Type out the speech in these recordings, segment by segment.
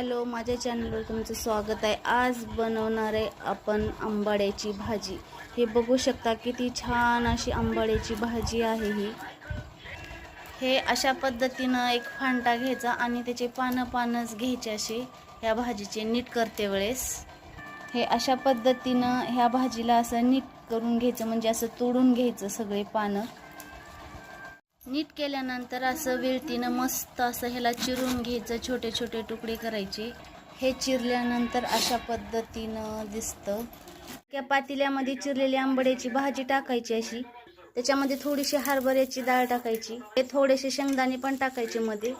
Hello माझ्या चॅनलवर तुमचं स्वागत आहे. आज बनवणार आहे आपण आंबाड्याची भाजी. हे बघू शकता किती छान अशी आंबाड्याची भाजी आहे ही. हे अशा पद्धतीनं एक फांटा घ्यायचा आणि त्याचे पानं पानच घ्यायचे असे ह्या भाजीचे नीट करते वेळेस. हे अशा पद्धतीनं ह्या भाजीला असं नीट करून घ्यायचं म्हणजे असं तोडून घ्यायचं सगळे पानं. नीट केल्यानंतर असं वेळतीनं मस्त असं ह्याला चिरून घ्यायचं छोटे छोटे तुकडे करायचे. हे चिरल्यानंतर अशा पद्धतीनं दिसतं. त्या पातेल्यामध्ये चिरलेली आंबड्याची भाजी टाकायची अशी. त्याच्यामध्ये थोडीशी हरभऱ्याची डाळ टाकायची. हे थोडेसे शेंगदाणे पण टाकायचे मध्ये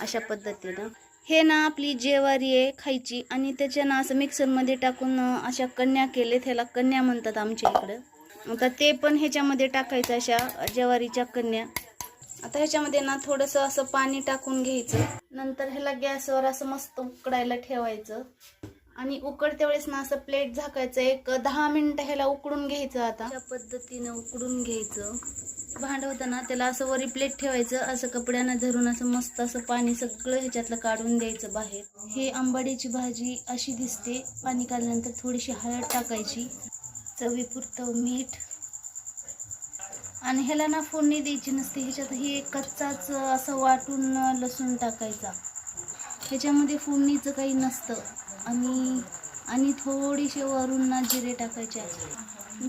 अशा पद्धतीनं. हे ना आपली जेवारी आहे खायची. आणि त्याच्या ना असं मिक्सरमध्ये टाकून अशा कन्या केलेत. ह्याला कन्या म्हणतात आमच्या इकडं. आता ते पण ह्याच्यामध्ये टाकायचं अशा ज्वारीच्या कन्या आता ह्याच्यामध्ये ना थोडंसं असं पाणी टाकून घ्यायचं. नंतर ह्याला गॅसवर असं मस्त उकडायला ठेवायचं. आणि उकडत्या वेळेस ना असं प्लेट झाकायचं एक दहा मिनिटं ह्याला उकडून घ्यायचं आता. त्या पद्धतीनं उकडून घ्यायचं. भांड होतं ना त्याला असं वरी प्लेट ठेवायचं. असं कपड्यानं धरून असं मस्त असं पाणी सगळं ह्याच्यातलं काढून द्यायचं बाहेर. हे आंबाडीची भाजी अशी दिसते. पाणी काढल्यानंतर थोडीशी हळद टाकायची. चवीपुरतं मीठ. आणि ह्याला ना फोडणी द्यायची नसते ह्याच्यात हे कच्चाच असं वाटून लसूण टाकायचा. ह्याच्यामध्ये फोडणीचं काही नसतं. आणि आणि थोडीशी वरून ना जिरे टाकायचे.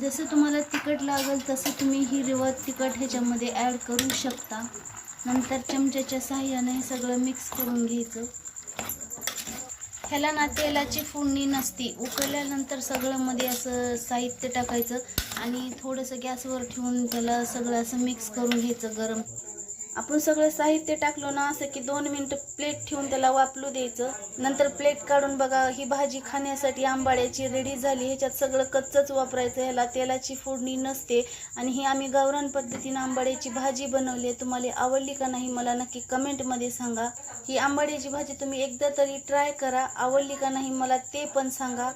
जसं तुम्हाला तिखट लागेल तसं तुम्ही हिरवं तिखट ह्याच्यामध्ये ॲड करू शकता. नंतर चमच्याच्या साह्याने हे सगळं मिक्स करून घ्यायचं. ह्याला ना तेलाची फोडणी नसती. उकळल्यानंतर सगळं मध्ये असं साहित्य टाकायचं आणि थोडंसं गॅसवर ठेवून त्याला सगळं असं मिक्स करून घ्यायचं गरम. आपण सगळं साहित्य टाकलो ना असं की दोन मिनटं प्लेट ठेवून त्याला वापलू द्यायचं. नंतर प्लेट काढून बघा ही भाजी खाण्यासाठी आंबाड्याची रेडी झाली. ह्याच्यात सगळं कच्चच वापरायचं. ह्याला तेलाची फोडणी नसते. आणि ही आम्ही गावरान पद्धतीनं आंबाड्याची भाजी बनवली आहे. तुम्हाला आवडली का नाही मला नक्की कमेंटमध्ये सांगा. ही आंबाड्याची भाजी तुम्ही एकदा तरी ट्राय करा. आवडली का नाही मला ते पण सांगा.